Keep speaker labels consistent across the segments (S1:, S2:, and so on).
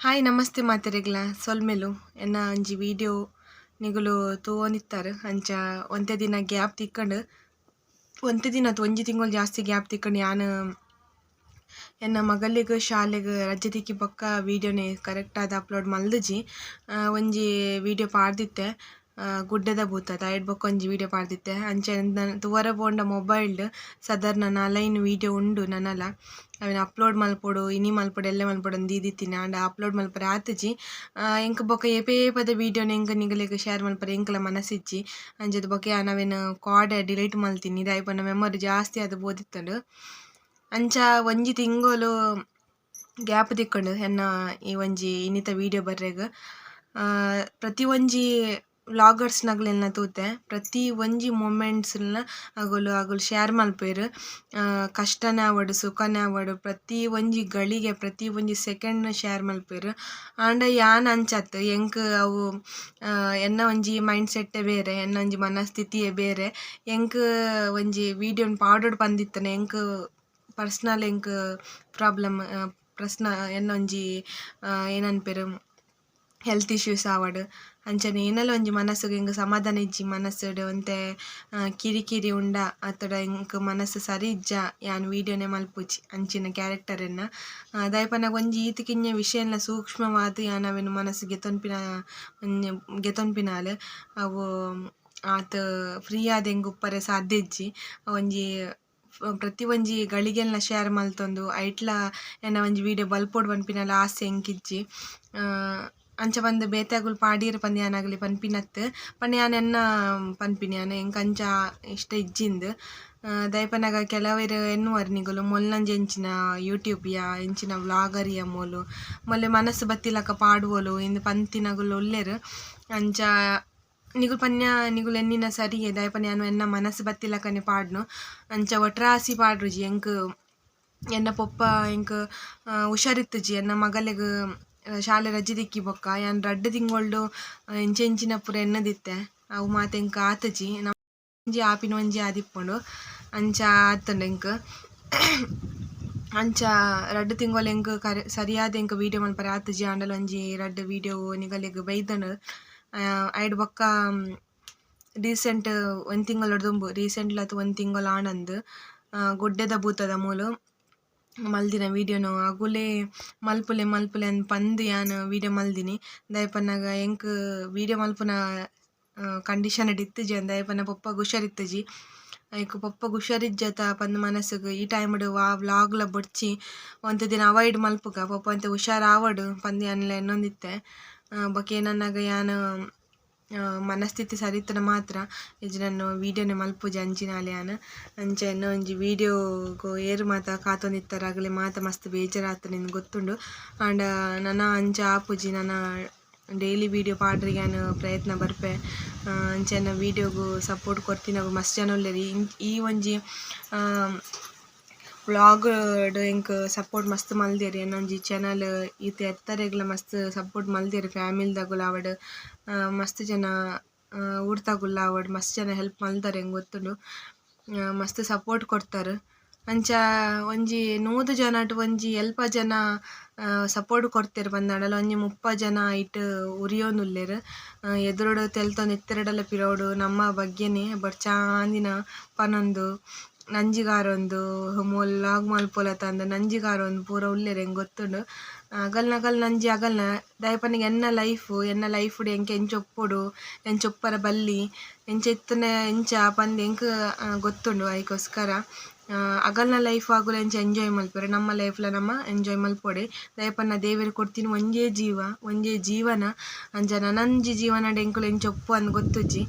S1: Hi, ನಮಸ್ತೆ ಮಾತೆರೆಗ್ಲ ಸೊಲ್ಮೆಲು. ಎನ್ನ ಅಂಜಿ ವೀಡಿಯೋ ನಿಗುಲು ತೋನಿತ್ತಾರೆ ಅಂಚ ಒಂದೆ ದಿನ ಗ್ಯಾಪ್ ತಿಕ್ಕೊಂಡು, ಒಂತೆ ದಿನ ಒಂಜಿ ತಿಂಗಳು ಜಾಸ್ತಿ ಗ್ಯಾಪ್ ತಿಕ್ಕೊಂಡು ಯಾನ್, ಎನ್ನ ಮಗಲಿಗ್ ಶಾಲೆಗೆ ರಜೆ ತಿಕ್ಕಿ ಪಕ್ಕ ವೀಡಿಯೋನೇ ಕರೆಕ್ಟಾದ ಅಪ್ಲೋಡ್ ಮಲ್ದಜಿ ಒಂಜಿ ವೀಡಿಯೋ ಪಾಡ್ದಿತ್ತೆ. ಗುಡ್ಡದ ಭೂತ ಐಟ್ ಬೊಕ ಒಂಜಿ ವೀಡಿಯೋ ಪಾಡ್ದಿತ್ತೆ. ಅಂಚನೆ ತೂವರೆ ಪೋಂಡ ಮೊಬೈಲ್ಡ್ ಸಾಧಾರಣ ನಾಲೈನ್ ವೀಡಿಯೊ ಉಂಡು ನನಲ ಅವೆನ್ ಅಪ್ಲೋಡ್ ಮಲ್ಪೊಡು, ಇನಿ ಮಲ್ಪೊಡು ಎಲ್ಲೆ ಮಲ್ಪೊಡು ಅಂದ್ ದೀದಿತ್ತಿನ ಆಂಡ ಅಪ್ಲೋಡ್ ಮಲ್ಪರೆ ಆತುಜಿ ಎಂಕ್ ಬೊಕ ಏಪೇ ಪದ ವೀಡಿಯೋನ ಎಂಕ್ ನಿಗಲೆಗ್ ಶೇರ್ ಮಲ್ಪರೆ ಎಂಕಲ ಮನಸ್ಸಿಜ್ಜಿ. ಅಂಚದ ಬೊಕ ಯಾನ್ ಅವೆನ್ ಕಾರ್ಡ್ ಡಿಲೀಟ್ ಮಲ್ತಿನಿ. ದಾಯೆ ಪಂಡ ಮೆಮೊರಿ ಜಾಸ್ತಿ ಆದ್ ಬೋದಿತ್ತುಂಡು. ಅಂಚ ಒಂಜಿ ತಿಂಗೊಲು ಗ್ಯಾಪ್ ದಿಕ್ಕುಂಡು ಎನ್ನ ಈ ಒಂಜಿ ಇನ್ನಿತ ವೀಡಿಯೋ ಬರ್ರೆಗ್. ಪ್ರತಿ ಒಂಜಿ ವ್ಲಾಗರ್ಸ್ ನಕ್ಲೆನ ತೂತೆ, ಪ್ರತಿ ಒಂಜಿ ಮೊಮೆಂಟ್ಸ್ಲ ಅಗೊಲು ಅಗೊಲು ಶೇರ್ ಮಲ್ಪುವೆರ್ ಕಷ್ಟನೇ ಆವಡ್ ಸುಖನೇ ಆವಡ್ ಪ್ರತಿ ಒಂಜಿ ಗಳಿಗೆ, ಪ್ರತಿ ಒಂಜಿ ಸೆಕೆಂಡ್ನ ಶೇರ್ ಮಲ್ಪುವೆರ್ ಆಂಡ ಯಾನ್ ಅಂಚತ್, ಎಂಕ್ ಅವು ಎನ್ನ ಒಂಜಿ ಮೈಂಡ್ ಸೆಟ್ಟೇ ಬೇರೆ, ಎನ್ನ ಒಂಜಿ ಮನಸ್ಥಿತಿಯೇ ಬೇರೆ, ಎಂಕ್ ಒಂಜಿ ವೀಡಿಯೋನ್ ಪಾಡೋಡ್ ಪಂದಿತ್ತನೆ ಎಂಕ್ ಪರ್ಸ್ನಲ್ ಎಂಕ್ ಪ್ರಾಬ್ಲಮ್ ಪ್ರಶ್ನ ಎನ್ನೊಂಜಿ ಒಂಜಿ ಏನ್ ಅನ್ಪೆರ್ ಹೆಲ್ತ್ ಇಶ್ಯೂಸ್ ಆವಡ್. ಅಂಚನೆ ಏನಲ ಒಂಜಿ ಮನಸ್ಸುಗ್ ಎಂಕ್ ಸಮಾಧಾನ ಇಜ್ಜಿ ಮನಸ್ಸುಡ್ ಒಂತೆ ಕಿರಿಕಿರಿ ಉಂಡ ಅತಡ ಎಂಕ್ ಮನಸ್ಸು ಸರಿ ಇಜ್ಜ ಯಾನ್ ವೀಡಿಯೋನೆ ಮಲ್ಪುಜಿ ಅಂಚಿನ ಕ್ಯಾರೆಕ್ಟರೆನ್ನ. ದಾಯೆ ಪಂಡ ಒಂಜಿ ಈತಕಿಂಜ ವಿಷಯನ್ಲ ಸೂಕ್ಷ್ಮವಾದ್ ಯಾನ್ ಅವೆನ್ ಮನಸ್ಸು ಗೆತೊನ್ಪಿನ ಗೆತೊನ್ಪಿನಾಲ್. ಅವು, ಆತ ಫ್ರೀ ಆದ್ ಎಂಕ್ ಉಪ್ಪರೆ ಸಾಧ್ಯ ಇಜ್ಜಿ. ಒಂಜಿ, ಪ್ರತಿ ಒಂಜಿ ಗಳಿಗೆಲ್ನ ಶೇರ್ ಮಲ್ತೊಂದು, ಐಟ್ಲ ಎನ್ನ ಒಂಜಿ ವೀಡಿಯೋ ಬಲ್ಪೊಡು ಪನ್ಪಿನ ಆಸೆ ಎಂಕಿಜ್ಜಿ ಅಂಚ ಪಂದ್ ಬೇತೆಗುಲು ಪಾಡ್ಯೆರ್ ಪಂದ್ ಯಾನ್ ಅಕ್ಲೆ ಪನ್ಪಿನತ್ ಪಂಡ ಯಾನ್ ಎನ್ನ ಪನ್ಪಿನಿ ಯಾನ್ ಎಂಕ್ ಅಂಚ ಇಷ್ಟ ಇಜ್ಜಿಂದ್. ದಾಯೆ ಪಂಡಗ ಕೆಲವೆರ್ ಎನ್ನುವರು ನಿಕುಲು ಮೊಲ್ನಂಚಿ ಎಂಚಿನ ಯೂಟ್ಯೂಬಿಯ ಎಂಚಿನ ವ್ಲಾಗರಿಯ ಮೂಲು, ಮೊಲ್ಲೆ ಮನಸ್ಸು ಬತ್ತಿಲಕ ಪಾಡುವೊಲು, ಇಂದ್ ಪಂತಿನಗುಲು ಉಲ್ಲೆರ್ ಅಂಚ ನಿಗುಲು ಪನ್ಯ, ನಿಗುಲು ಎನ್ನಿನ ಸರಿಯೇ ದಾಯೆ ಪಂಡ ಯಾನ್ ಎನ್ನ ಮನಸ್ಸು ಬತ್ತಿಲಕನೆ ಪಾಡ್ನು. ಅಂಚ ಒಟ್ರಾಸಿ ಪಾಡ್ರುಜಿ ಎಂಕ್ ಎನ್ನ ಪೊಪ್ಪ ಎಂಕ್ ಹುಷಾರಿತ್ತುಜಿ, ಎನ್ನ ಮಗಲೆಗ್ ಶಾಲೆ ರಜೆ ದಿಕ್ಕಿ ಬೊಕ್ಕ, ಯಾನ್ ರಡ್ಡ್ ತಿಂಗೊಳ್ಡು ಇಂಚೆ ಇಂಚಿನ ಪೂರ ಎನ್ನದಿತ್ತೆ ಅವು ಮಾತ ಆತಜಿ ಆತುಜಿ ಒಂಜಿ ಆಪಿನ ಒಂಜಿ ಆದಿಪ್ಪುಂಡು. ಅಂಚ ಆತುಂಡು ಎಂಕ್ ಅಂಚ ರಡ್ಡ್ ತಿಂಗೊಲ್ ಎಂಕ್ ಕರೆ, ಸರಿಯಾದ ಎಂಕ್ ವೀಡಿಯೋ ಮನ್ಪರೆ ಆತುಜಿ, ಆಂಡಲ ಒಂಜಿ ರಡ್ಡ್ ವೀಡಿಯೋ ನಿಗಲೆಗ್ ಬೈದ್ಂಡ್ ಐಡ್ ಬೊಕ್ಕ ರೀಸೆಂಟ್ ಒಂಜಿ ತಿಂಗಳೊಡು ದುಂಬು ರೀಸೆಂಟ್ಲತ್ ಒಂದು ತಿಂಗಳು ಆನಂದ್. ಗುಡ್ಡೆದ ಭೂತದ ಮೂಲು. ಮಲ್ದಿನ ವೀಡಿಯೋನು ಅಗುಲೆ ಮಲ್ಪುಲೆ ಮಲ್ಪುಲೆ ಅಂದ್ ಪಂದ್ ಯಾನ್ ವೀಡಿಯೊ ಮಲ್ದಿನಿ. ದಾಯೆ ಪನ್ನಗ ಎಂಕ್ ವೀಡಿಯೋ ಮಲ್ಪುನ ಕಂಡೀಷನ್ ಇತ್ತುಜಿ ಅಂದ್ ದಾಯೆ ಪಂಡ ಪೊಪ್ಪಗ್ ಹುಷಾರಿತ್ತುಜಿ ಐಕ್ ಪೊಪ್ಪ ಹುಷಾರಿಜ್ಜತ ಪಂದ್ ಮನಸ್ಸುಗ್ ಈ ಟೈಮ್ಡ್ ವ್ಲಾಗ್ಲ ಬೊಡ್ಚಿ, ಒಂದು ದಿನ ಅವಾಯ್ಡ್ ಮಲ್ಪುಗ. ಪೊಪ್ಪ ಅಂತ ಹುಷಾರ್ ಆವಡ್ ಪಂದ್ ಯಾನ್ಲ ಎನ್ನೊಂದಿತ್ತೆ ಬೊಕ ಏನನ್ನಾಗ ಯಾನ್ ಮನಸ್ಥಿತಿ ಸರಿ ಇತ್ತುಂಡ ಮಾತ್ರ ನನ್ನ ವೀಡಿಯೋನೆ ಮಲ್ಪುಜಿ ಅಂಚಿನಾಲೆ ಯಾನ್ ಅಂಚ ಎನ್ನ ಒಂಜಿ ವೀಡಿಯೋಗ್ ಏರ್ ಮಾತ ಕಾತೊಂದಿತ್ತಾರೆ. ಅಕ್ಲೆ ಮಾತ ಮಸ್ತ್ ಬೇಜಾರ್ ನಿನ್ಗೆ ಗೊತ್ತುಂಡು. ಆಂಡ ನನ ಅಂಚ ಆಪುಜಿ ನನ ಡೈಲಿ ವೀಡಿಯೋ ಪಾಡ್ರಿಗೆ ನಾನು ಪ್ರಯತ್ನ ಬರ್ಪೆ. ಅಂಚೆನ ವೀಡಿಯೋಗೂ ಸಪೋರ್ಟ್ ಕೊರ್ತಿನಗ ಮಸ್ತ್ ಜನ ಉಲ್ಲೆರ್ ಈ ಒಂಜಿ ವ್ಲಾಗ್ಡ್ ಎಂಕ್ ಸಪೋರ್ಟ್ ಮಸ್ತ್ ಮಲ್ದೆರ್. ಎನ್ನ ಒಂಜಿ ಚಾನಲ್ ಈತ ಎತ್ತರೆಗ್ಲ ಮಸ್ತ್ ಸಪೋರ್ಟ್ ಮಲ್ದೆರ್. ಫ್ಯಾಮಿಲಿದಗುಲು ಆವಡ್ ಮಸ್ತ್ ಜನ ಊರ್ತಾಗುಲ್ಲ ಆವಡ್ ಮಸ್ತ್ ಜನ ಹೆಲ್ಪ್ ಮಲ್ತಾರೆ ಎಂಗ್ ಗೊತ್ತುಂಡು. ಮಸ್ತ್ ಸಪೋರ್ಟ್ ಕೊಡ್ತಾರೆ. ಅಂಚ ಒಂಜಿ ನೂದು ಜನಟ್ ಒಂಜಿ ಎಲ್ಪ ಜನ ಸಪೋರ್ಟ್ ಕೊರ್ತೆರ್ ಪಂದಾಂಡಲ ಒಂಜಿ ಮುಪ್ಪ ಜನ ಐಟ್ ಉರಿಯೊಂದುಲ್ಲೆರ್ ಎದುರುಡು ತೆಲ್ತೊಂದು ಎತ್ತರಡಲ್ಲ ಪಿರವುಡು ನಮ್ಮ ಬಗ್ಗೆನೆ ಬಟ್ ಚಾಂದಿನ ಪನೊಂದು. ನಂಜಿಗಾರೊಂದು ಮೂಲು ವ್ಲಾಗ್ ಮಲ್ಪೊಲತ ಅಂದ್ ನಂಜಿಗಾರೊಂದು ಪೂರ ಉಲ್ಲೆರ್ ಎಂಕ್ ಗೊತ್ತುಂಡು? ಅಗಲ್ನ ಅಗಲ್ ನಂಜಿ ಅಗಲ್ನ ದಾಯೆ ಪಂಡ ಎನ್ನ ಲೈಫ್, ಎನ್ನ ಲೈಫ್ಡ್ ಎಂಕ್ ಒಪ್ಪೊಡು ಎಂಚ ಒಪ್ಪರೆ ಬಲ್ಲಿ ಎಂಚ ಇತ್ತ್ಂಡ ಎಂಚ ಪಂದ್ ಎಂಕ್ ಗೊತ್ತುಂಡು ಐಕೋಸ್ಕರ? ಅಕಲ್ನ ಲೈಫ್ ಆಗುಲ ಎಂಚ ಎಂಜಾಯ್ ಮಲ್ಪೆರ್ ನಮ್ಮ ಲೈಫ್ಲ ನಮ ಎಂಜಾಯ್ ಮಲ್ಪೊಡೆ ದಯಪನ್ನ ದೇವರು ಕೊರ್ತಿನ ಒಂಜೇ ಜೀವ ಒಂಜೇ ಜೀವನ. ಅಂಚ ನನಂಜಿ ಜೀವನಡ್ ಎಂಕುಲು ಎಂಚ ಒಪ್ಪು ಅಂದ್ ಗೊತ್ತುಜಿ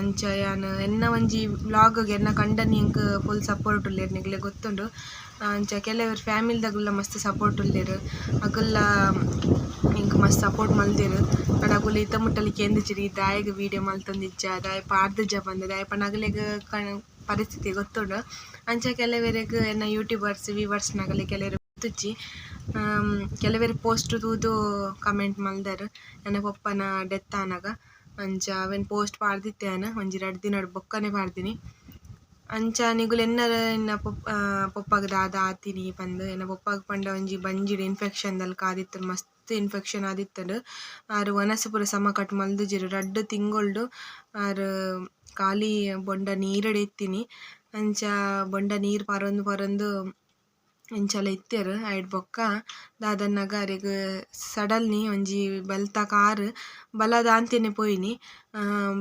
S1: ಅಂಚ ಯಾನ್ ಎನ್ನ ಒಂಜಿ ವ್ಲಾಗ್ಗೆ ಎನ್ನ ಕಂಡನಿ ಎಂಕ್ ಫುಲ್ ಸಪೋರ್ಟ್ ಉಲ್ಲೆರ್ ನಿಗ್ಲೆ ಗೊತ್ತುಂಡು. ಅಂಚ ಕೆಲವೆರ್ ಫ್ಯಾಮಿಲಿದಗುಲ ಮಸ್ತ್ ಸಪೋರ್ಟ್ ಉಲ್ಲೆರ್. ಅಗುಲ್ಲ ಎಂಕ್ ಮಸ್ತ್ ಸಪೋರ್ಟ್ ಮಲ್ದೆರ್. ಬಟ್ ಅಗುಲ್ಲ ಇತ್ತ ಮುಟ್ಟಲಿ ಕೇಂದಿಜ್ಜಿರ್ ದಾಯಗ ವೀಡಿಯೋ ಮಲ್ತೊಂದಿಜ್ಜ ದಾಯೆ ಜ ಬಂದ. ದಾಯೆ ನಗಲೆಗ ಅಕ್ಲೆಗ್ ಪರಿಸ್ಥಿತಿ ಗೊತ್ತುಂಡು. ಅಂಚ ಕೆಲವೆರೆಗ್ ಎನ್ನ ಯೂಟ್ಯೂಬರ್ಸ್ ವೀವರ್ಸ್ ಕೆಲವರು ಗೊತ್ತಿಜ್ಜಿ ಕೆಲವೆರ್ ಪೋಸ್ಟ್ ತೂದು ಕಮೆಂಟ್ ಮಲ್ದೆರ್ ನನ್ನ ಪಪ್ಪನ ಡೆತ್ ಆನಾಗ ಅಂಚ ಅವೇನು ಪೋಸ್ಟ್ ಪಾಡ್ದಿತ್ತೆ ಯಾನ್ ಒಂಜಿ ರಡ್ಡ್ ದಿನ ಬೊಕ್ಕನೆ ಪಾಡ್ದಿನಿ. ಅಂಚ ನಿಗುಲು ಎನ್ನರ ಎನ್ನ ಪೊಪ್ ಪೊಪ್ಪಗ ದಾದ ಆತೀನಿ ಪಂದ್, ಎನ್ನ ಪೊಪ್ಪಗ ಪಂಡ ಒಂಜಿ ಬಂಜಿಡ್ ಇನ್ಫೆಕ್ಷನ್ ದಂಕಲ್ ಆದಿತ್ತ್ಂಡ್ ಮಸ್ತ್ ಇನ್ಫೆಕ್ಷನ್ ಆದಿತ್ತಡು ಆರ್ ವನಸು ಪುರ ಸಮ ಕಟ್ ಮಲ್ದೆರ್ ರಡ್ಡ್ ತಿಂಗೊಳ್ಡು, ಆರ್ ಖಾಲಿ ಬೊಂಡ ನೀರಡೆತ್ತಿನಿ ಅಂಚ ಬೊಂಡ ನೀರ್ ಪರೊಂದು ಪರೊಂದು ಇಂಚಲ ಇತ್ತೆರ್ ಐಟ್ ಬೊಕ್ಕ ದಾದನ್ನಗ ಅರೆಗ್ ಸಡಲ್ನಿ ಒಂಜಿ ಬಲ್ತ ಕಾರ್ ಬಲದ ಪೋಯಿನಿ.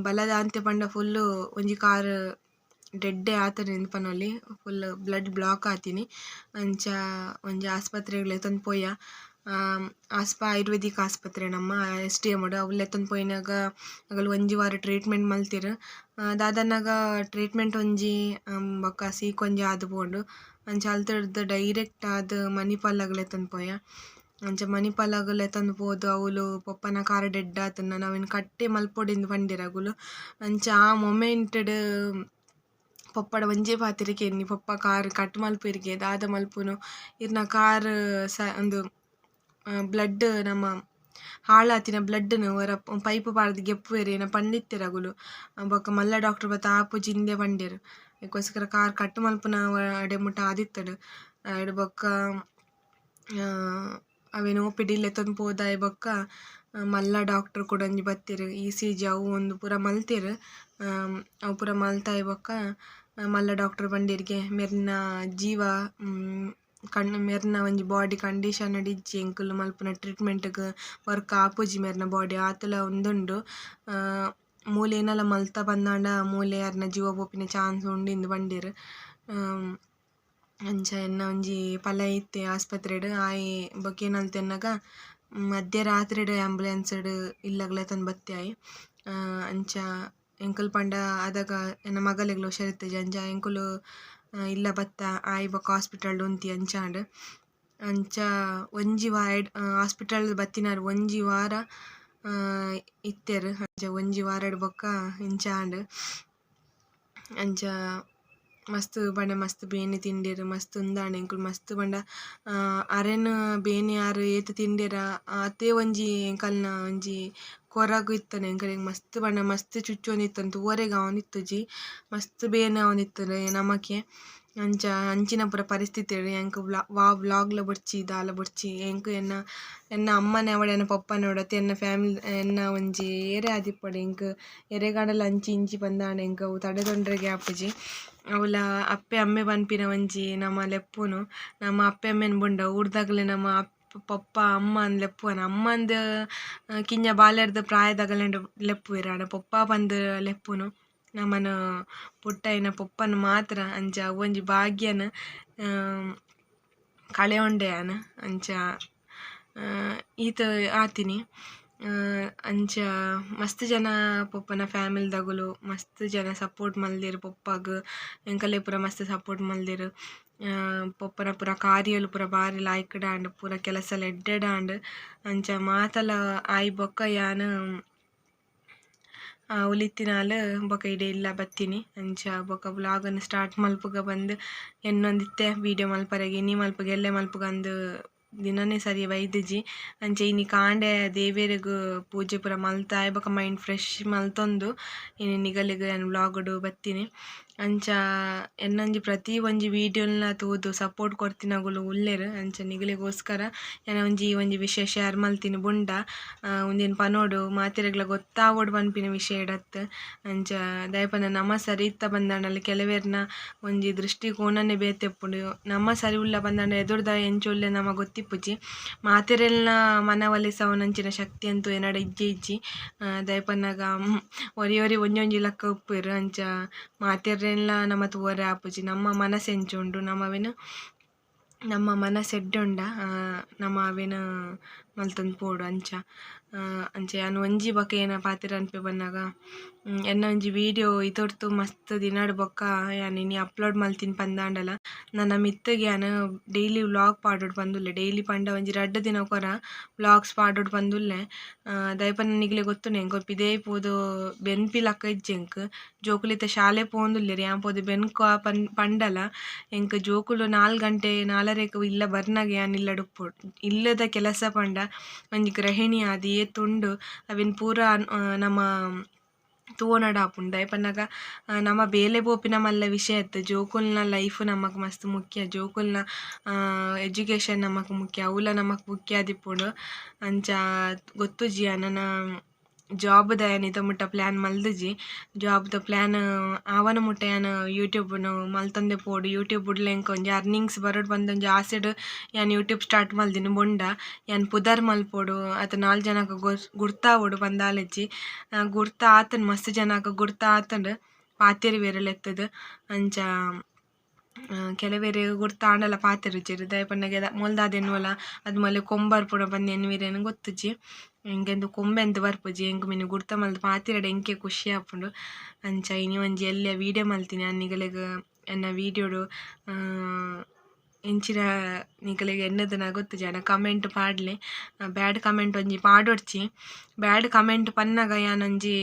S1: ಬಲದ ಅಂತೆ ಪಂಡ ಫುಲ್ ಒಂಜಿ ಕಾರ್ ಡೆಡ್ಡೆ ಎಂಕ್ ಪನೊಲಿ ಫುಲ್ ಬ್ಲಡ್ ಬ್ಲಾಕ್ ಆತಿನಿ. ಅಂಚ ಒಂಜಿ ಆಸ್ಪತ್ರೆಗ್ ತಂದು ಪೋಯ ಆಸ್ಪ ಆಯುರ್ವೇದಿಕ್ ಆಸ್ಪತ್ರೆ ನಮ್ಮ ಎಸ್ ಡಿ ಎಂ ಲೆತ್ತೊಂದು ಪೋಯಿನಾಗ ಅಗಲ್ ಒಂಜಿ ವಾರ ಟ್ರೀಟ್ಮೆಂಟ್ ಮಲ್ತಿರ್. ದಾದನಾಗ ಟ್ರೀಟ್ಮೆಂಟ್ ಒಂಜಿ ಬೊಕ್ಕ ಸೀಕ್ ಒಂಜಿ ಆದ್ ಪೋಂಡು ಅಂಚ ಅಲ್ತಡ್ದು ಡೈರೆಕ್ಟ್ ಆದ್ ತಂದು ಪೋಯ. ಅಂಚ ತಂದು ಪೋದು ಅವ್ಲು ಪೊಪ್ಪನ ಕಾರ್ ಡೆಡ್ ನವ್ವೆನ್ ಕಟ್ಟೆ ಮಲ್ಪೊಡಿಂದ್ ಪಂಡೆರ್ ಅಗುಲು ಅಂಚ ಆ ಮೊಮೆಂಟ್ಡ್ ಪೊಪ್ಪಡ ಒಂಜೇ ಪಾತಿರಿಕೆ ಎನ್ನಿ ಪಪ್ಪ ಕಾರ್ ಕಟ್ ಮಲ್ಪುವೆರ್ಗೆ ದಾದ ಮಲ್ಪುನು. ಇರ್ನ ಕಾರ್ ಸ ಉಂದು ಬ್ಲಡ್ ನಮ್ಮ ಹಾಳಾತಿನ ಬ್ಲಡ್ನ್ ಒರ ಪೈಪ್ ಪಾಡ್ದ್ ಗೆಪ್ಪುವೆರ್ ಏನ ಪಂಡಿತ್ತೆರ್ ಅಗುಲು ಬೊಕ ಮಲ್ಲ ಡಾಕ್ಟರ್ ಬತ್ತ ಆಪುಜಿ ಇಂದೆ ಪಂಡೆರ್ ಅಕ್ಕೋಸ್ಕರ ಕಾರ್ ಕಟ್ ಮಲ್ಪನ ಅಡೆ ಮುಟ್ಟ ಆದಿತ್ತಡು. ಆಯ್ಡ್ ಬೊಕ್ಕ ಅವೆನ್ ಓ ಪಿ ಡಿ ಲೆತ್ತೊಂದು ಪೋದಾಯ್ ಬೊಕ್ಕ ಮಲ್ಲ ಡಾಕ್ಟರ್ ಕೂಡ ಒಂಜಿ ಬತ್ತೆರ್. ಇ ಸಿ ಜಿ ಅವು ಒಂದು ಪೂರ ಮಲ್ತೆರ್. ಅವು ಪೂರ ಮಲ್ತಾಯ್ ಬೊಕ್ಕ ಮಲ್ಲ ಡಾಕ್ಟರ್ ಪಂಡೆರ್ಗೆ ಮೆರ್ನ ಜೀವ ಕಣ್ಣು ಮೆರ್ನ ಒಂಜಿ ಬಾಡಿ ಕಂಡೀಷನ್ ಡ್ ಇಜ್ಜಿ, ಎಂಕುಲು ಮಲ್ಪುನ ಟ್ರೀಟ್ಮೆಂಟ್ ಗ್ ವರ್ಕ್ ಆಪುಜಿ ಮೆರ್ನ ಬಾಡಿ ಆತುಲ ಉಂದುಂಡು ಮೂಲೆ ಏನಲ ಮಲ್ತ ಬಂದಾಂಡ ಮೂಲೆ ಅರ್ನ ಜೀವ ಪೋಪಿನ ಚಾನ್ಸ್ ಉಂಡು ಪಂಡೆರ್ ಅಂಚ ಎನ್ನ ಒಂಜಿ ಪಲ ಇತ್ತೆ ಆಸ್ಪತ್ರೆಡ್ ಆಯೆ ಬೊಕ ಎನ್ನಗ ಮಧ್ಯರಾತ್ರಿಡ್ ಆಂಬುಲೆನ್ಸ್ ಡ್ ಇಲ್ಲಗ್ ಲೆತೊಂದು ಬತ್ತಿಯಾಯೆ. ಅಂಚ ಎಂಕುಲು ಪಂಡ ಆದಗ ಎನ್ನ ಮಗಲೆಗ್ಲ ಹುಷಾರಿತ್ತಿಜ್ಜಿ ಅಂಚ ಎಂಕುಲು ಇಲ್ಲ ಬತ್ತ ಆಯ್ ಬೊಕ ಹಾಸ್ಪಿಟಲ್ ಡ್ ಉಂತಿ ಅಂಚಾಂಡ್. ಅಂಚ ಒಂಜಿ ಹಾಸ್ಪಿಟಲ್ ಬತ್ತಿನಾರ್ ಒಂಜಿ ವಾರ ಇತ್ತೆರ್. ಅಂಚ ಒಂಜಿ ವಾರಡ್ ಬೊಕ ಇಂಚಾಂಡ್. ಅಂಚ ಮಸ್ತ್ ಪಂಡ ಮಸ್ತ್ ಬೇನೆ ತಿಂಡೆರ್, ಮಸ್ತ್ ಉಂದಾಂಡ್ ಎಂಕುಲು ಮಸ್ತ್ ಪಂಡ ಅರೆನ್ ಬೇನೆ ಆರ್ ಏತ್ ತಿಂಡೆರ ಅತೆ ಒಂಜಿ ಎಂಕಲ್ನ ಒಂಜಿ ಕೊರಗು ಇತ್ತನೆ ಎಂಕಲೆಗ್ ಮಸ್ತ್ ಪಂಡ ಮಸ್ತ್ ಚುಚ್ಚೊಂದಿತ್ತಂದ್ ತೂವರೆಗ್ ಆವೊಂದಿತ್ತುಜಿ ಮಸ್ತ್ ಬೇನೆ ಆವೊಂದಿತ್ತುಂಡ್ ನಮಕೆ ಅಂಚ, ಅಂಚಿನ ಪೂರ ಪರಿಸ್ಥಿತಿಡ್ ಎಂಕ್ ವಾ ವ್ಲಾಗ್ ಲ ಬೊಡ್ಚಿ ದಾಲ ಬೊಡ್ಚಿ ಎಂಕ್ ಎನ್ನ ಎನ್ನ ಅಮ್ಮನ ಅವಡ್ ಎನ್ನ ಪಪ್ಪನೆ ಅವಡ್ ಎನ್ನ ಫ್ಯಾಮಿಲಿ, ಎನ್ನ ಒಂಜಿ ಏರೆ ಆದಿಪ್ಪಡ್ ಎಂಕ್ ಎರೆಗಾಡಲ ಅಂಚಿ ಇಂಚಿ ಬಂದಾಣ ಎಂಕ್ ಅವು ತಡೆದೊಂಡ್ರೆಗೆ ಆಪುಜಿ ಅವಲ ಅಪ್ಪೆ, ಅಮ್ಮೆ ಪನ್ಪಿನ ಒಂಜಿ ನಮ ಲೆಪ್ಪುನು, ನಮ್ಮ ಅಪ್ಪೆ, ಅಮ್ಮೆನ್ ಊರ್ದಾಗಲೇ ನಮ್ಮ ನಮ ಪಪ್ಪ, ಅಮ್ಮನ್ ಲೆಪ್ಪುವೆನ ಅಮ್ಮಂದ್ ಕಿಂಜ ಬಾಲ್ಯಡ್ದ್ ಪ್ರಾಯದಗಲೆಂಡ್ ಲೆಪ್ಪುವೆರ್ ಆಂಡ ಪೊಪ್ಪ ಪಂದ್ ಲೆಪ್ಪುನು. ನಮನ ಪುಟ್ಟಯ್ಯನ ಪೊಪ್ಪನ್ ಮಾತ್ರ, ಅಂಚ, ಅವೊಂಜಿ ಭಾಗ್ಯನ್ ಕಳೆಯೊಂಡೆಯನ್ ಅಂಚ ಈತ್ ಆತಿನಿ. ಅಂಚ ಮಸ್ತ್ ಜನ ಪೊಪ್ಪನ ಫ್ಯಾಮಿಲಿ ದಕುಲು ಮಸ್ತ್ ಜನ ಸಪೋರ್ಟ್ ಮಲ್ದೆರ್ ಪೊಪ್ಪಗ್. ಎಂಕಲೆ ಪೂರ ಮಸ್ತ್ ಸಪೋರ್ಟ್ ಮಲ್ದೆರ್. ಪೊಪ್ಪನ ಪೂರ ಕಾರ್ಯಲು ಪೂರ ಬಾರಿ ಲಾಯ್ಕ್ಡಾಂಡ್, ಪೂರ ಕೆಲಸಲ ಎಡ್ಡೆಡಾಂಡ್, ಅಂಚ ಮಾತಲ ಆಯಿ ಬೊಕ ಯಾನ್ ಒಲಿತ್ತಿನಾಲ್ ಬೊಕ ಇಡೆ ಇಲ್ಲ ಬತ್ತಿನಿ. ಅಂಚ ಬೊಕ ವ್ಲಾಗ್ ನ್ ಸ್ಟಾರ್ಟ್ ಮಲ್ಪುಗ ಬಂದು ಎನ್ನೊಂದಿತ್ತೆ. ವಿಡಿಯೋ ಮಲ್ಪರೆಗೆ ಇನಿ ಮಲ್ಪುಗ, ಎಲ್ಲೆ ಮಲ್ಪುಗ ಅಂದ್ ದಿನನೆ ಸರಿ ವೈದ್ಯಜಿ. ಅಂಚ ಇನಿ ಕಾಂಡೆ ದೇವೇರಿಗೂ ಪೂಜೆ ಪೂರ ಮಲ್ತಾಯ್ ಬೊಕ ಮೈಂಡ್ ಫ್ರೆಶ್ ಮಲ್ತೊಂದು. ಇನ್ನು ನಿಗಲಿಗೆ ನಾನು ವ್ಲಾಗ್ ಬತ್ತೀನಿ ಬತ್ತಿನಿ. ಅಂಚ ಎನ್ನೊಂಜಿ ಪ್ರತಿ ಒಂಜಿ ವೀಡಿಯೋಲ್ನ ತೂದ್ ಸಪೋರ್ಟ್ ಕೊರ್ತಿನಗುಲು ಉಲ್ಲೆರ್, ಅಂಚ ನಿಗಲೆಗೋಸ್ಕರ ಯಾನ್ ಒಂಜಿ ಒಂಜಿ ವಿಷಯ ಶೇರ್ ಮಲ್ತಿನಿ ಬುಡ್ಡ ಉಂದೆನ್ ಪನೊಡು ಮಾತೆರೆಗ್ಲ ಗೊತ್ತಾವೊಡ್ ಪನ್ಪಿನ ವಿಷಯಡತ್ ಅಂಚ ದಾಯೆ ಪಂಡ ನಮ ಸರಿ ಇತ್ತ ಪಂದಾಂಡಲ ಕೆಲವೆರ್ನ ಒಂಜಿ ದೃಷ್ಟಿಕೋನನೆ ಬೇತೆಪ್ಪುಂಡು. ನಮ್ಮ ಸರಿ ಉಲ್ಲ ಪಂದಾಂಡ ಎದುರ್ದ ಎಂಚ ಉಲ್ಲೆ ನಮ ಗೊತ್ತಿಪ್ಪುಜಿ ಮಾತೆರೆಲ್ನ ಮನ ಒಲಿಸವನಂಚಿನ ಶಕ್ತಿ ಅಂತೂ ಎನ್ನಡ ಇಜ್ಜೆ ಇಜ್ಜಿ. ದಾಯೆ ಪನ್ನಗ ಒರಿ ಒರಿ ಒಂಜಿ ಒಂಜಿ ಲಕ್ಕ ಉಪ್ಪುವೆರ್ ಅಂಚ ಮಾತೆರೆನ್ಲ ನಮ್ಮ ತೂವರೆ ಆಪುಜಿ ನಮ್ಮ ನಮ್ಮವೇನು ಉಂಡು ನಮ್ಮ ಎಡ್ಡೆ ಉಂಡ ಅವೆನ್ ಮಲ್ತೊಂದು ಪೋಡು, ಅಂಚ. ಅಂಚ ಯಾನ್ ಒಂಜಿ ಬೊಕ ಏನ ಪಾತೆರ್ ಅನ್ಪೆ ಬನ್ನಗ ಎನ್ನ ಒಂಜಿ ವೀಡಿಯೋ ಇತೊಡ್ತು ಮಸ್ತ್ ದಿನಡ್ ಬೊಕ, ಯಾನ್ ಇನಿ ಅಪ್ಲೋಡ್ ಮಲ್ತಿನಿ ಪಂದಾಂಡಲ. ನನ್ನ ಮಿತ್ತುಗ್ ಯಾನ್ ಡೈಲಿ ವ್ಲಾಗ್ ಪಾಡೊಡ್ ಪಂದುಲ್ಲೆ ಡೈಲಿ ಪಂಡ ಒಂಜಿ ರಡ್ಡ್ ದಿನ ಕೊರ ವ್ಲಾಗ್ಸ್ ಪಾಡೊಡ್ ಪಂದುಲ್ಲೆ ದಾಯೆ ಪಂಡ ನಿಕ್ಲೆಗ್ ಗೊತ್ತುಂಡು ಎಂಕ್ ಪಿದೈ ಪೋದು ಬೆನ್ಪಿ ಲಕ್ಕ ಇಜ್ಜಿ ಎಂಕ್ ಜೋಕುಲು ಇತ್ತ ಶಾಲೆ ಪೋವೊಂದುಲ್ಲೆರ್ ಯಾನ್ ಪೋದು ಬೆನ್ಕೊ ಪನ್, ಪಂಡಲ. ಎಂಕ್ ಜೋಕುಲು ನಾಲ್ ಗಂಟೆ ನಾಲರೆಗ್ ಇಲ್ಲ ಬರ್ನಗ ಯಾನ್ ಇಲ್ಲಡ್ ಉಪ್ಪೊಡು ಇಲ್ಲದ ಕೆಲಸ ಪಂಡ ಒಂಜಿ ಗ್ರಹಿಣಿ ಏತ್ ಉಂಡು ಅವೆನ್ ಪೂರ ನಮ್ಮ ತೂವೊನಡ ಆಪುಂಡು ದಾಯೆ ಪನ್ನಗ ನಮ ಬೇಲೆ ಪೋಪಿನ ಮಲ್ಲ ವಿಷಯ ಇತ್ತ. ಜೋಕುಲ್ನ ಲೈಫ್ ನಮಕ್ ಮಸ್ತ್ ಮುಖ್ಯ. ಜೋಕುಲ್ನ ಎಜುಕೇಷನ್ ನಮಕ್ ಮುಖ್ಯ. ಅವುಲ ನಮಕ್ ಮುಖ್ಯ ಆದಿಪ್ಪುಂಡು. ಅಂಚ ಗೊತ್ತುಜಿ ಅನನ ಜಾಬ್ ನಿತ ಮುಟ್ಟ ಪ್ಲ್ಯಾನ್ ಮಲ್ದೆಜಿ ಜಾಬ್ ದ ಪ್ಲ್ಯಾನ್ ಆವನ ಮುಟ್ಟ ಯಾನ್ ಯೂಟ್ಯೂಬ್ ಮಲ್ತಂದೆ ಪೋಡು ಯೂಟ್ಯೂಬ್ ಡ್ಲ ಎಂಕ್ ಒಂಜಿ ಅರ್ನಿಂಗ್ಸ್ ಬರಡ್ ಬಂದೊಂಜಿ ಆಸೆಡ್ ಯಾನ್ ಯೂಟ್ಯೂಬ್ ಸ್ಟಾರ್ಟ್ ಮಲ್ದಿನ ಬೊಂಡ ಯಾನ್ ಪುದರ್ ಮಲ್ಪೊಡು ಅತ್ ನಾಲ್ ಗುರ್ತಾ ಗುರ್ತಾವೊಡು ಪಂದಾಲೆಜ್ಜಿ ಗುರ್ತ ಆತನ್, ಮಸ್ತ್ ಜನಕ್ ಗುರ್ತ ಆತಂಡ್ ಪಾತೆರ್ ಬೇರೆ ಲೆತ್ತುದು ಅಂಚ ಕೆಲವೆರ್ ಗುರ್ತ ಆಂಡಲ ಪಾತೆರ್ಜೆರ್ ದಾಯೆ ಪನ್ನಗ ಮೊಲ್ ಒಲ ಅದ್ ಮಲ್ಲ ಕೊಂಬರ್ ಪೂರ ಪಂದ್ ಎನ್ನುವೆರೆನ್ ಗೊತ್ತುಜಿ ಎಂಕೆಂದು ಕೊಂಬೆಂದ್ ಬರ್ಪುಜಿ ಎಂಕ್ ಮಿನ್ ಗುರ್ತ ಮಲ್ತ್ ಪಾತೆರಡ್ ಎಂಕೆ ಖುಷಿ ಆಪುಂಡು ಅಂಚ ಇನಿ ಒಂಜಿ ಎಲ್ಯ ವೀಡಿಯೋ ಮಲ್ತಿನಿ ಆನ್ ನಿಗಲೆಗ್ ಎನ್ನ ವೀಡಿಯೋಡು ಎಂಚಿನ ನಿಕಲೆಗ್ ಎನ್ನದನ ಗೊತ್ತುಜಿ ಆಂಡ ಕಮೆಂಟ್ ಪಾಡ್ಲೆ. ಬ್ಯಾಡ್ ಕಮೆಂಟ್ ಒಂಜಿ ಪಾಡೊಡ್ಚಿ. ಬ್ಯಾಡ್ ಕಮೆಂಟ್ ಪನ್ನಗ ಯಾನೊಂಜಿ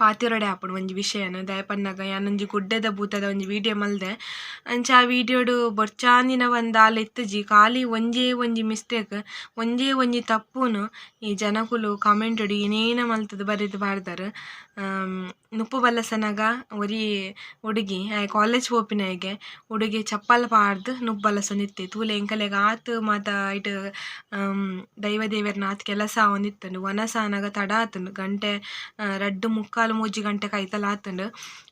S1: ಪಾತೆರೊಡೆ ಆಪುಂಡು ಒಂಜಿ ವಿಷಯನ್. ದಾಯೆ ಪನ್ನಗ ಯಾನೊಂಜಿ ಗುಡ್ಡದ ಭೂತದ ಒಂಜಿ ವಿಡಿಯೋ ಮಲ್ದೆ. ಅಂಚ ಆ ವೀಡಿಯೋಡು ಬೊರ್ಚಾಂದಿನ ಒಂದ್ ಆಲ್ ಖಾಲಿ ಒಂಜೇ ಒಂಜಿ ಮಿಸ್ಟೇಕ್ ಒಂಜೇ ಒಂಜಿ ತಪ್ಪುನು ಈ ಜನಕುಲು ಕಮೆಂಟ್ ಡು ಏನೇನ ಮಲ್ತುದು ಬರಿದ್ ಪಾಡ್ದರ್ ನುಪ್ಪು ಬಲ್ಲಸನಗ ಒರಿ ಹುಡುಗಿ ಆಯೆ ಕಾಲೇಜ್ ಪೋಪಿನಯಗೆ ಹುಡುಗಿ ಚಪ್ಪಲ್ ಪಾಡ್ದ್ ನುಪ್ಪು ಬಲ್ಲಸೊಂದು ಇತ್ತೆ. ತೂಲೆ ಎಂಕಲೆಗ ಆತ್ ಮಾತ ಐಟ್ ದೈವ ದೇವೆರ್ನ ಆತ್ ಕೆಲಸ ಆವೊಂದಿತ್ತುಂಡು ವನಸ ತಡ ಆತುಂಡು ಗಂಟೆ ರಡ್ಡು ಮುಕ್ಕಾಲ್ ಮೂಜಿ ಗಂಟೆ ಕೈತಲ್ಲ ಆತುಂಡು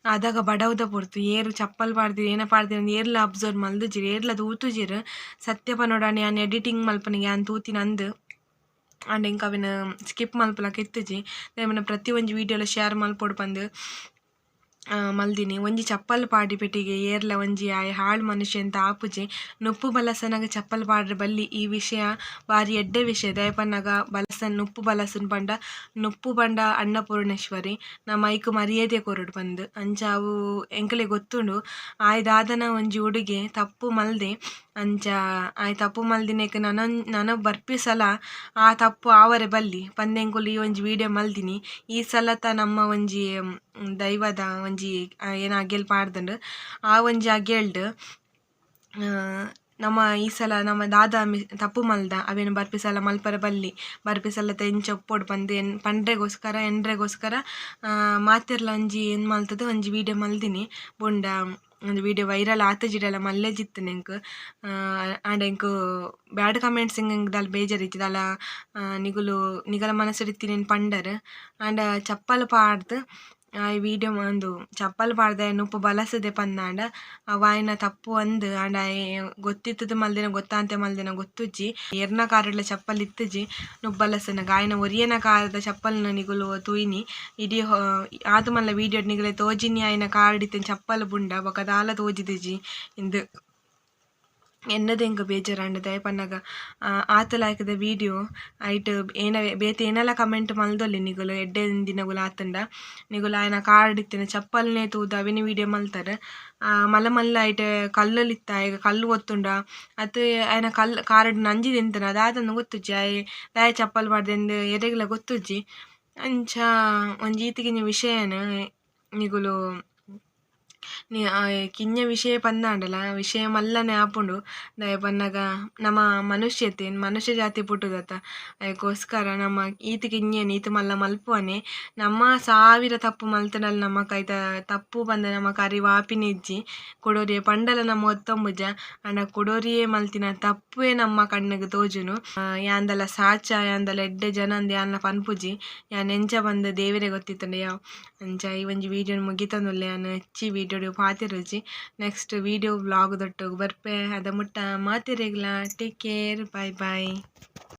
S1: ಆದಾಗ ಬಡವದ ಪೊರ್ತು, ಏರು ಚಪ್ಪಲ್ ಪಾಡ್ದಿರ್, ಏನ ಪಾಡ್ದಿರ್ ಏರ್ಲ ಅಬ್ಸರ್ವ್ ಮಲ್ದುಜಿರ್, ಏರ್ಲ ತೂತುಜಿರ್ ಸತ್ಯ ಪನೊಡಾಣೆ ಆನ್ ಎಡಿಟಿಂಗ್ ಮಲ್ಪನಿಗೆ ಆನ್ ತೂತಿನ ಅಂದ್ ಆಂಡ ಇಂಕ ಅವೆನ್ ಸ್ಕಿಪ್ ಮಲ್ಪಲ ಇತ್ತುಜಿ. ದಾಯೆ ಪ್ರತಿ ಒಂಜಿ ವೀಡಿಯೋಲ ಶೇರ್ ಮಲ್ಪೊಡು ಪಂದ್. ಮಲ್ದಿನಿ, ಒಂಜಿ ಚಪ್ಪಲ್ ಪಾಡಿ ಪೆಟ್ಟಿಗೆ, ಏರ್ಲ ಒಂಜಿ ಆಯೆ, ಹಾಳ್ ಮನುಷ್ಯ ತ ಆಪುಜಿ. ನುಪ್ಪು ಬಲಸನಗ ಚಪ್ಪಲ್ ಪಾಡ್ರೆ ಬಲ್ಲಿ ಈ ವಿಷಯ ಬಾರಿ ಎಡ್ಡೆ ವಿಷಯ. ದಾಯೆ ಪನ್ನಗ ಬಲಸನ್, ನುಪ್ಪು ಬಲಸನ್ ಪಂಡ, ನುಪ್ಪು ಪಂಡ ಅನ್ನಪೂರ್ಣೇಶ್ವರಿ ನಮ್ಮ ಐಕ್ ಮರ್ಯಾದೆ ಕೊರಡು ಪಂದ್ ಅಂಚ ಅವು ಎಂಕಲೆ ಗೊತ್ತುಂಡು ಆಯ್ದಾದನ ಒಂಜಿ ಉಡುಗೆ ತಪ್ಪು ಮಲ್ದೆ ಅಂಚ ಆಯ್ ತಪ್ಪು ಮಲ್ದಿನೇಕ ನನ ನನ ಬರ್ಪಿ ಸಲ ಆ ತಪ್ಪು ಆವರೆ ಬಲ್ಲಿ. ಪಂದೆಂಕುಲು ಈ ಒಂಜಿ ವಿಡಿಯೋ ಮಲ್ದಿನಿ. ಈ ಸಲ ತ ನಮ್ಮ ಒಂಜಿ, ದೈವದ ಒಂಜಿ ಏನ ಅಗೆಲ್ ಆ ಒಂಜಿ ಅಗೆಲ್ಡ್ ನಮ ಈ ಸಲ ನಮ ದಾದ ತಪ್ಪು ಮಲ್ದ, ಅವೆನ್ ಬರ್ಪಿ ಮಲ್ಪರ ಬಲ್ಲಿ ಬರ್ಪಿ ತ ಎಂಚ ಉಪ್ಪೊಡು ಪಂದ್, ಎನ್, ಪಂಡ್ರೆಗೋಸ್ಕರ ಎಂಡ್ರೆಗೋಸ್ಕರ ಮಾತೆರ್ಲ ಒಂಜಿ ಏನ್ ಮಲ್ತದೆ, ಒಂಜಿ ವೀಡಿಯೋ ಮಲ್ದಿನಿ, ಬೊಂಡ ಒಂದು ವೀಡಿಯೋ ವೈರಲ್ ಆತಜಿಡಲ ಮಲ್ಲೆ ಜಿತ್ತು ಎಂಕ್ ಆಂಡ ಎಂಕ್ ಬ್ಯಾಡ್ ಕಮೆಂಟ್ಸ್ ಹೆಂಗೆ ದಾಲ್ ಬೇಜಾರ್ ಇಜ್ಜಿ ದಾಲ ನಿಗುಲು, ನಿಗಲ ಮನಸ್ಸುಡು ಇತ್ತಿನೆನ್ ಪಂಡರ್, ಆಂಡ ಚಪ್ಪಲ್ ಪಾಡ್ದ್ ಈ ವೀಡಿಯೊ ಉಂದು ಚಪ್ಪಲ್ ಪಾಡ್ದೆ ನುಪ್ಪು ಬಲಸದೆ ಪಂದಾಂಡ. ಅವ ತಪ್ಪು ಅಂದ್ ಆಂಡ ಗೊತ್ತಿತ್ತುದು ಮಲ್ದಿನ ಗೊತ್ತಾಂತೆ ಮಲ್ದಿನ ಗೊತ್ತುಜ್ಜಿ. ಎರ್ನ ಕಾರುಡ್ಲ ಚಪ್ಪಲ್ ಇತ್ತುಜಿ ನುಪ್ಪು ಬಲಸನಗ ಆಯ್ನ ಒರಿಯನ ಕಾರದ ಚಪ್ಪಲ್ನ ನಿಗುಲು ತೂಯಿನಿ. ಇಡೀ ಆತು ಮಲ್ಲ ವೀಡಿಯೋಡ್ ನಿಗುಲೆ ತೋಜಿನಿ ಆಯಿನ ಕಾರ್ಡ್ ಇತ್ತಿನ ಚಪ್ಪಲ್ ಬುಂಡ ಬೊಕ ದಾಲ ತೋಜಿದಿಜಿ ಇಂದ್. ಎನ್ನದೆ ಎಂಕ್ ಬೇಜಾರಾಂಡ್ ದಾಯೆ ಪನ್ನಗ ಆತ್ ಲಾಯ್ಕದ ವೀಡಿಯೋ ಐಟ್ ಏನ ಬೇತೆ ಏನೆಲ್ಲ ಕಮೆಂಟ್ ಮಲ್ದೊಲ್ಲಿ ನಿಗುಲು ಎಡ್ಡೆ ದಿನಗುಲು ಆತಂಡ ನಿಗುಲು ಆಯ್ನ ಕಾರ್ಡ್ ಇತ್ತಿನ ಚಪ್ಪಲ್ನೇ ತೂದ ಅವಿನ ವೀಡಿಯೋ ಮಲ್ತಾರೆ ಮಲ್ಲ ಮಲ್ಲ ಐಟ್ ಕಲ್ಲಲ್ಲಿತ್ತ ಈಗ ಕಲ್ಲು ಒತ್ತುಂಡ ಅತ್ ಆಯ್ನ ಕಲ್ಲ್ ಕಾರ್ಡ್ ನಂಜಿ ತಿಂತಾನೆ ಅದಾದಂದ್ ಗೊತ್ತುಜ್ಜಿ ಆಯ್ ದಾಯೆ ಚಪ್ಪಲ್ ಮಾಡ್ದೆಂದು ಇಂದ್ ಎರೆಗ್ಲ ಗೊತ್ತುಜ್ಜಿ ಅಂಚ ಒಂಜಿ ಈತಿಗಿನ ವಿಷಯನ್ ನಿಗುಲು ಕಿಂಜ ವಿಷಯ ಪಂದಾಂಡಲ ವಿಷಯ ಮಲ್ಲನೆ ಆಪುಂಡು ದಾಯೆ ಪನ್ನಗ ನಮ ಮನುಷ್ಯತೆ, ಮನುಷ್ಯ ಜಾತಿ ಪುಟ್ಟುದತ್ತ. ಅದಕ್ಕೋಸ್ಕರ ನಮ ಈತ್ ಕಿಂಜೆನ್ ಈತ್ ಮಲ್ಲ ಮಲ್ಪುವನೆ, ನಮ್ಮ ಸಾವಿರ ತಪ್ಪು ಮಲ್ತುಂಡಲ ನಮ್ಮ ಐತ ತಪ್ಪು ಪಂದ್ ನಮಕ್ ಅರಿವು ನೆಜ್ಜಿ, ಕೊಡೋರಿಯೆ ಪಂಡಲ ನಮ ಒತ್ತೊಂಬುಜ ಆಂಡ ಕೊಡೋರಿಯೆ ಮಲ್ತಿನ ತಪ್ಪುವೆ ನಮ್ಮ ಕಣ್ಣಿಗೆ ತೋಜುನು. ಯಾಂದಲ ಸಾಚ, ಯಾಂದಲ ಎಡ್ಡೆ ಜನಂದ್ ಯಾನ್ನ ಪನ್ಪುಜಿ ಯಾನ್ ಎಂಚ ಪಂದ್ ದೇವೆರೆ ಗೊತ್ತಿತ್ತುಂಡು ಯಾವ್. ಅಂಚ ಈ ಒಂಜಿ ವೀಡಿಯೋನ್ ಮುಗಿತೊಂದುಲ್ಲೆ, ಯಾನ್ ಹೆಚ್ಚಿ ವೀಡಿಯೋಡ್ ಪಾತೆರ್ಜಿ ನೆಕ್ಸ್ಟ್ ವಿಡಿಯೋ ವ್ಲಾಗ್ ದೊಟ್ಟು. ಬರ್ಪೆ. ಅದ ಮುಟ್ಟ. ಮಾತೆರೆಗ್ಲ. Take care bye bye